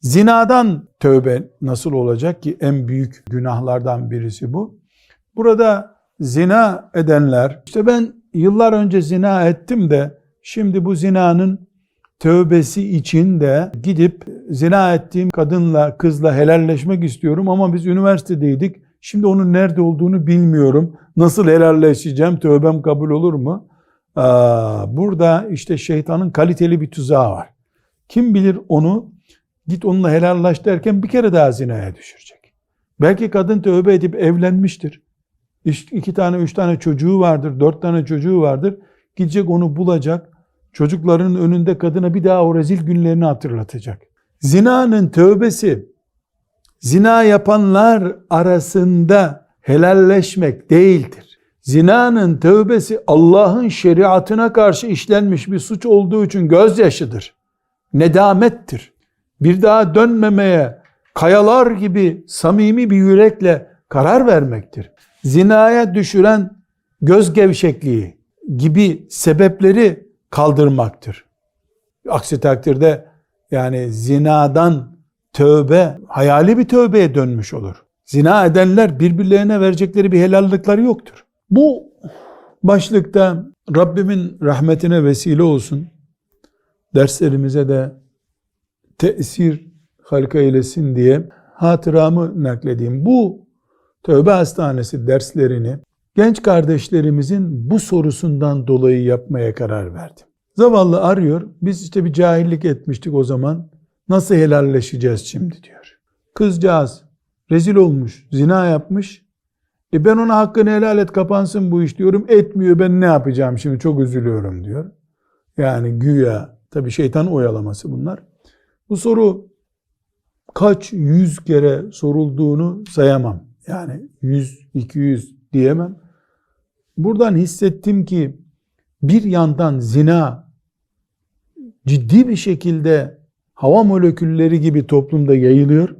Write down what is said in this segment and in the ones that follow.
Zinadan tövbe nasıl olacak ki en büyük günahlardan birisi bu. Burada zina edenler işte ben yıllar önce zina ettim de şimdi bu zinanın tövbesi için de gidip zina ettiğim kadınla kızla helalleşmek istiyorum ama biz üniversitedeydik. Şimdi onun nerede olduğunu bilmiyorum. Nasıl helalleşeceğim? Tövbem kabul olur mu? Aa, burada işte şeytanın kaliteli bir tuzağı var. Kim bilir onu git onunla helallaş derken bir kere daha zinaya düşürecek. Belki kadın tövbe edip evlenmiştir. İki tane, üç tane çocuğu vardır, dört tane çocuğu vardır. Gidecek onu bulacak. Çocukların önünde kadına bir daha o rezil günlerini hatırlatacak. Zinanın tövbesi, zina yapanlar arasında helalleşmek değildir. Zinanın tövbesi Allah'ın şeriatına karşı işlenmiş bir suç olduğu için gözyaşıdır. Nedamettir. Bir daha dönmemeye kayalar gibi samimi bir yürekle karar vermektir. Zinaya düşüren göz gevşekliği gibi sebepleri kaldırmaktır. Aksi takdirde yani zinadan tövbe hayali bir tövbeye dönmüş olur. Zina edenler birbirlerine verecekleri bir helallikleri yoktur. Bu başlıkta Rabbimin rahmetine vesile olsun. Derslerimize de tesir halka eylesin diye hatıramı nakledeyim. Bu Tövbe Hastanesi derslerini genç kardeşlerimizin bu sorusundan dolayı yapmaya karar verdim. Zavallı arıyor. Biz işte bir cahillik etmiştik o zaman. Nasıl helalleşeceğiz şimdi diyor. Kızcağız rezil olmuş, zina yapmış. E ben ona hakkını helal et kapansın bu iş diyorum. Etmiyor ben ne yapacağım şimdi çok üzülüyorum diyor. Yani güya tabi şeytan oyalaması bunlar. Bu soru kaç yüz kere sorulduğunu sayamam. Yani yüz, iki yüz diyemem. Buradan hissettim ki bir yandan zina ciddi bir şekilde hava molekülleri gibi toplumda yayılıyor.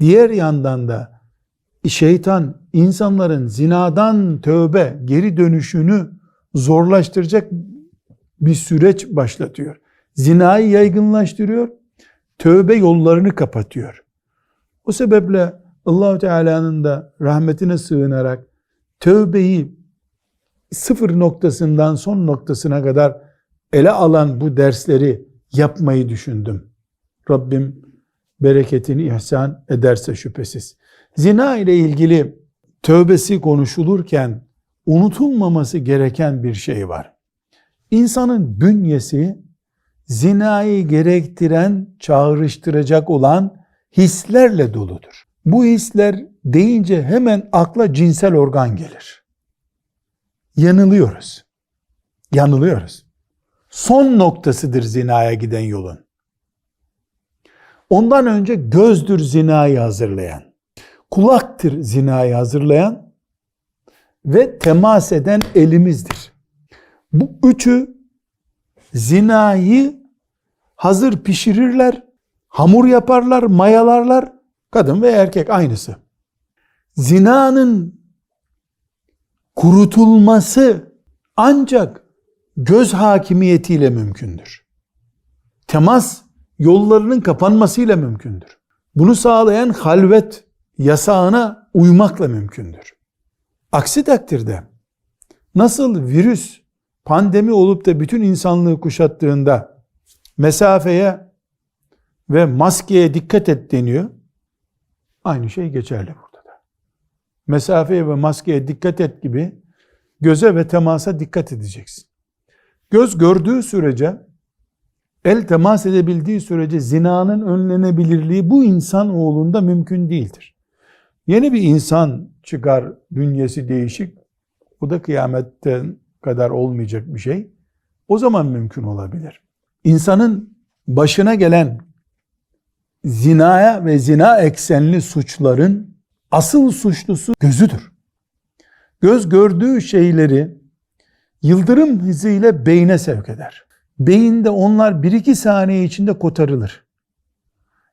Diğer yandan da şeytan insanların zinadan tövbe geri dönüşünü zorlaştıracak bir süreç başlatıyor. Zinayı yaygınlaştırıyor, tövbe yollarını kapatıyor. O sebeple Allahu Teala'nın da rahmetine sığınarak tövbeyi sıfır noktasından son noktasına kadar ele alan bu dersleri yapmayı düşündüm. Rabbim bereketini ihsan ederse şüphesiz. Zina ile ilgili tövbesi konuşulurken unutulmaması gereken bir şey var. İnsanın bünyesi zinayı gerektiren, çağrıştıracak olan hislerle doludur. Bu hisler deyince hemen akla cinsel organ gelir. Yanılıyoruz. Yanılıyoruz. Son noktasıdır zinaya giden yolun. Ondan önce gözdür zinayı hazırlayan, kulaktır zinayı hazırlayan ve temas eden elimizdir. Bu üçü zinayı hazır pişirirler, hamur yaparlar, mayalarlar, kadın ve erkek aynısı. Zinanın kurutulması ancak göz hakimiyetiyle mümkündür. Temas yollarının kapanmasıyla mümkündür. Bunu sağlayan halvet yasağına uymakla mümkündür. Aksi takdirde nasıl virüs pandemi olup da bütün insanlığı kuşattığında mesafeye ve maskeye dikkat et deniyor. Aynı şey geçerli burada da. Mesafeye ve maskeye dikkat et gibi göze ve temasa dikkat edeceksin. Göz gördüğü sürece, el temas edebildiği sürece zinanın önlenebilirliği bu insan oğlunda mümkün değildir. Yeni bir insan çıkar, bünyesi değişik, o da kıyametten kadar olmayacak bir şey. O zaman mümkün olabilir. İnsanın başına gelen zinaya ve zina eksenli suçların asıl suçlusu gözüdür. Göz gördüğü şeyleri yıldırım hızıyla beyne sevk eder. Beyinde onlar bir iki saniye içinde kotarılır.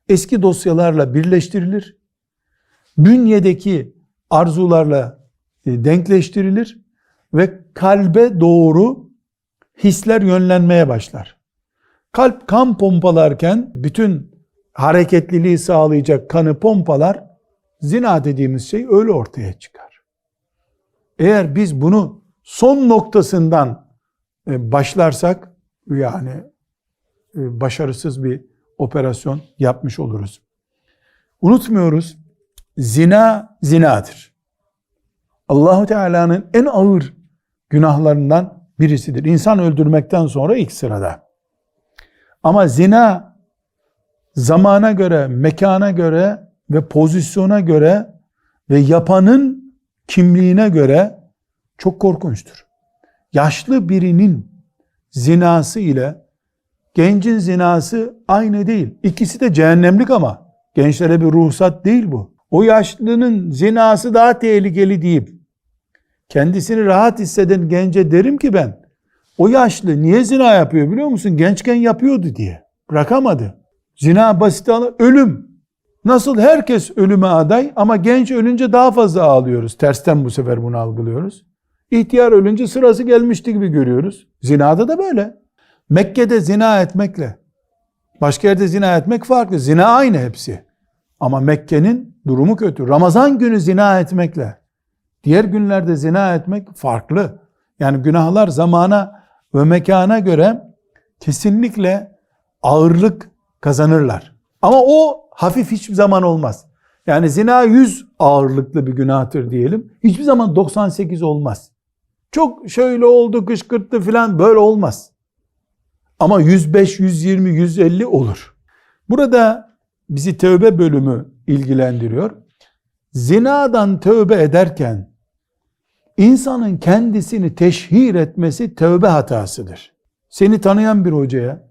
Eski dosyalarla birleştirilir. Bünyedeki arzularla e, denkleştirilir ve kalbe doğru hisler yönlenmeye başlar. Kalp kan pompalarken bütün hareketliliği sağlayacak kanı pompalar zina dediğimiz şey öyle ortaya çıkar. Eğer biz bunu son noktasından e, başlarsak yani e, başarısız bir operasyon yapmış oluruz. Unutmuyoruz zina zinadır. Allahu Teala'nın en ağır günahlarından birisidir. İnsan öldürmekten sonra ilk sırada. Ama zina zamana göre, mekana göre ve pozisyona göre ve yapanın kimliğine göre çok korkunçtur. Yaşlı birinin zinası ile gencin zinası aynı değil. İkisi de cehennemlik ama gençlere bir ruhsat değil bu. O yaşlının zinası daha tehlikeli deyip kendisini rahat hisseden gence derim ki ben o yaşlı niye zina yapıyor biliyor musun? Gençken yapıyordu diye. Bırakamadı. Zina basit alın. Ölüm. Nasıl herkes ölüme aday ama genç ölünce daha fazla ağlıyoruz. Tersten bu sefer bunu algılıyoruz. İhtiyar ölünce sırası gelmişti gibi görüyoruz. Zinada da böyle. Mekke'de zina etmekle başka yerde zina etmek farklı. Zina aynı hepsi. Ama Mekke'nin durumu kötü. Ramazan günü zina etmekle diğer günlerde zina etmek farklı. Yani günahlar zamana ve mekana göre kesinlikle ağırlık kazanırlar. Ama o hafif hiçbir zaman olmaz. Yani zina 100 ağırlıklı bir günahtır diyelim. Hiçbir zaman 98 olmaz. Çok şöyle oldu kışkırttı filan böyle olmaz. Ama 105, 120, 150 olur. Burada bizi tövbe bölümü ilgilendiriyor. Zinadan tövbe ederken insanın kendisini teşhir etmesi tövbe hatasıdır. Seni tanıyan bir hocaya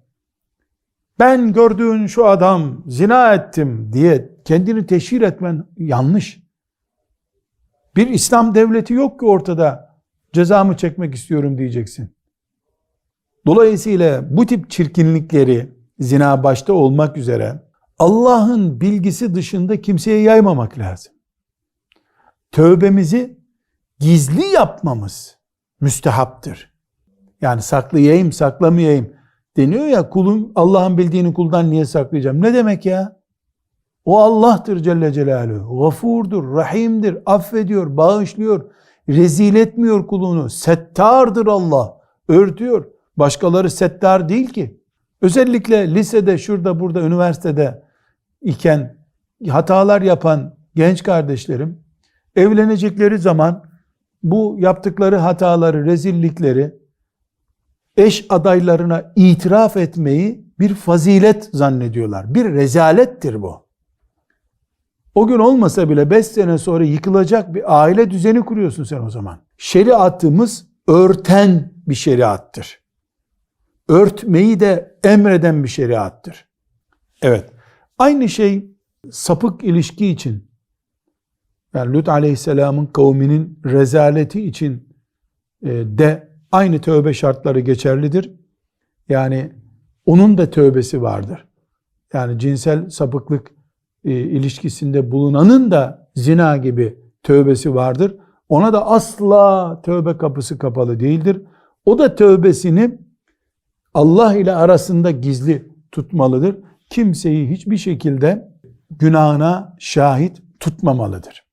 ben gördüğün şu adam zina ettim diye kendini teşhir etmen yanlış. Bir İslam devleti yok ki ortada cezamı çekmek istiyorum diyeceksin. Dolayısıyla bu tip çirkinlikleri zina başta olmak üzere Allah'ın bilgisi dışında kimseye yaymamak lazım. Tövbemizi gizli yapmamız müstehaptır. Yani saklayayım, saklamayayım deniyor ya kulum Allah'ın bildiğini kuldan niye saklayacağım? Ne demek ya? O Allah'tır Celle Celaluhu. Gafurdur, rahimdir, affediyor, bağışlıyor, rezil etmiyor kulunu. Settardır Allah, örtüyor. Başkaları settar değil ki. Özellikle lisede, şurada, burada, üniversitede iken hatalar yapan genç kardeşlerim evlenecekleri zaman bu yaptıkları hataları, rezillikleri eş adaylarına itiraf etmeyi bir fazilet zannediyorlar. Bir rezalettir bu. O gün olmasa bile 5 sene sonra yıkılacak bir aile düzeni kuruyorsun sen o zaman. Şeriatımız örten bir şeriattır. Örtmeyi de emreden bir şeriattır. Evet. Aynı şey sapık ilişki için yani Lut aleyhisselamın kavminin rezaleti için e, de aynı tövbe şartları geçerlidir. Yani onun da tövbesi vardır. Yani cinsel sapıklık e, ilişkisinde bulunanın da zina gibi tövbesi vardır. Ona da asla tövbe kapısı kapalı değildir. O da tövbesini Allah ile arasında gizli tutmalıdır. Kimseyi hiçbir şekilde günahına şahit tutmamalıdır.